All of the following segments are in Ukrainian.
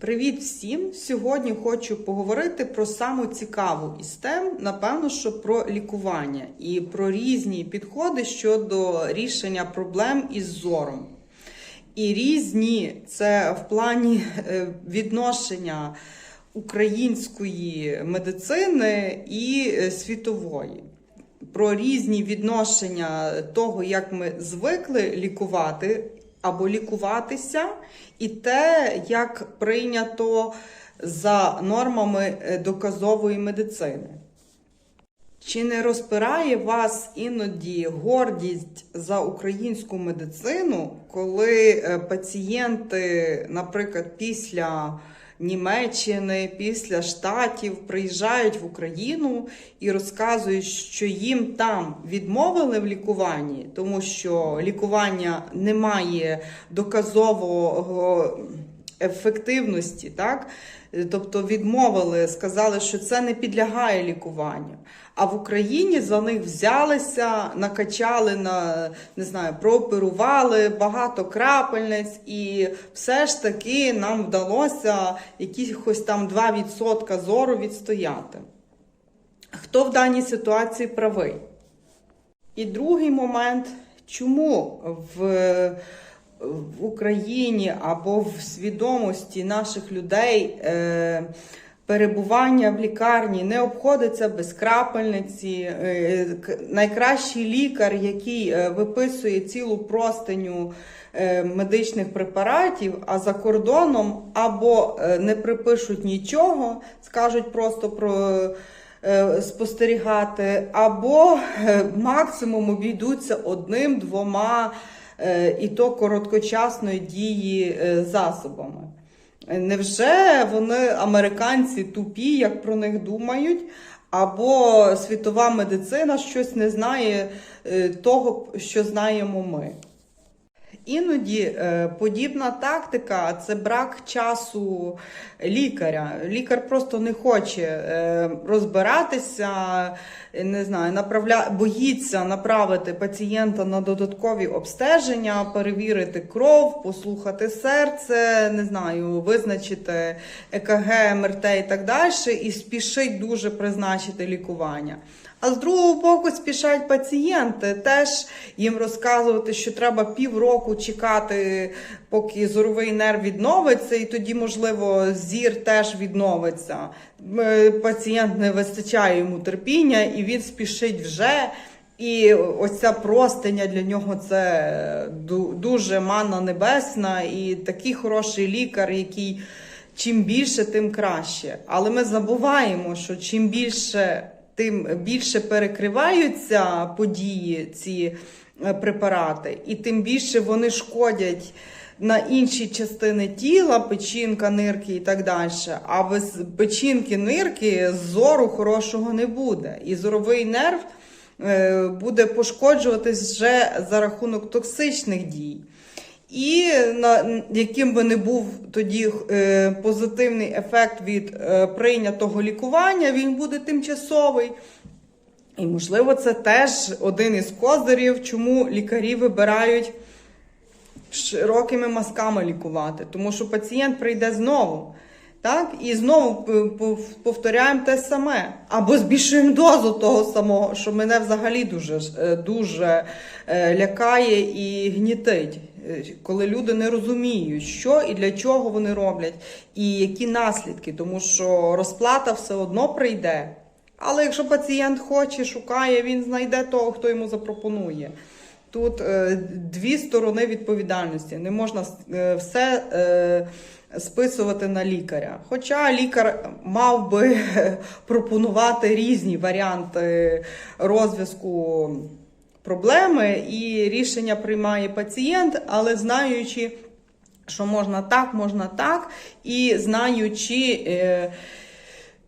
Привіт всім! Сьогодні хочу поговорити про саму цікаву із тем, напевно, що про лікування і про різні підходи щодо рішення проблем із зором. І різні це в плані е, відношення української медицини і е, світової. Про різні відношення того, як ми звикли лікувати або лікуватися, і те, як прийнято за нормами е, доказової медицини. Чи не розпирає вас іноді гордість за українську медицину, коли е, пацієнти, наприклад, після Німеччини, після Штатів приїжджають в Україну і розказують, що їм там відмовили в лікуванні, тому що лікування не має доказового ефективності, так? Тобто відмовили, сказали, що це не підлягає лікуванню. А в Україні за них взялися, накачали на не знаю, прооперували багато крапельниць, і все ж таки нам вдалося якихось там 2% зору відстояти. Хто в даній ситуації правий? І другий момент, чому в в Україні або в свідомості наших людей е, перебування в лікарні не обходиться без крапельниці. Е, найкращий лікар, який е, виписує цілу простиню е, медичних препаратів, а за кордоном або е, не припишуть нічого, скажуть просто про. е, Спостерігати, або максимум обійдуться одним, двома е, і то короткочасної дії е, засобами. Е, Невже вони американці тупі, як про них думають? Або світова медицина щось не знає е, того, що знаємо ми? Іноді е, подібна тактика це брак часу лікаря. Лікар просто не хоче е, розбиратися, е, не знаю, направля... боїться направити пацієнта на додаткові обстеження, перевірити кров, послухати серце, не знаю, визначити ЕКГ, МРТ і так далі, і спішить дуже призначити лікування. А з другого боку спішать пацієнти теж їм розказувати, що треба півроку чекати, поки зоровий нерв відновиться, і тоді, можливо, зір теж відновиться. Е, Пацієнт не вистачає йому терпіння, і він спішить вже. І ось ця простиня для нього це дуже манна небесна, і такий хороший лікар, який чим більше, тим краще. Але ми забуваємо, що чим більше, тим більше перекриваються події, ці препарати, і тим більше вони шкодять. На інші частини тіла, печінка, нирки і так далі. А без печінки, нирки зору хорошого не буде. І зоровий нерв е, буде пошкоджуватись вже за рахунок токсичних дій. І на яким би не був тоді е, позитивний ефект від е, прийнятого лікування, він буде тимчасовий. І, можливо, це теж один із козирів, чому лікарі вибирають широкими мазками лікувати, тому що пацієнт прийде знову. Так? І знову повторяємо те саме. Або збільшуємо дозу того самого, що мене взагалі дуже, е, дуже е, лякає і гнітить, Е, коли люди не розуміють, що і для чого вони роблять, і які наслідки, тому що розплата все одно прийде. Але якщо пацієнт хоче, шукає, він знайде того, хто йому запропонує. Тут е, дві сторони відповідальності. Не можна е, все е, списувати на лікаря. Хоча лікар мав би пропонувати різні варіанти розв'язку проблеми, і рішення приймає пацієнт, але знаючи, що можна так, можна так, і знаючи. Е,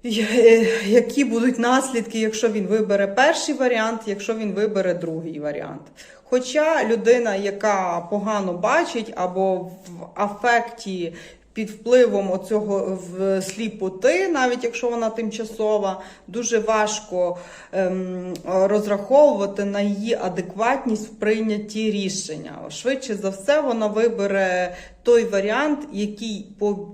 Які будуть наслідки, якщо він вибере перший варіант, якщо він вибере другий варіант? Хоча людина, яка погано бачить або в афекті під впливом оцього сліпоти, навіть якщо вона тимчасова, дуже важко ем, розраховувати на її адекватність в прийнятті рішення. Швидше за все, вона вибере той варіант, який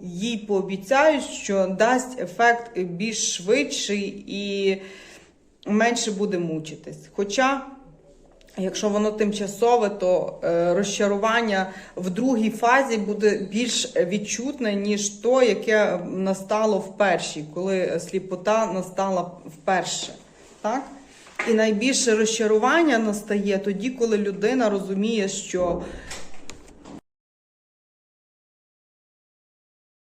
їй пообіцяють, що дасть ефект більш швидший і менше буде мучитись. Хоча. Якщо воно тимчасове, то е, розчарування в другій фазі буде більш відчутне, ніж то, яке настало в першій, коли сліпота настала вперше. Так? І найбільше розчарування настає тоді, коли людина розуміє, що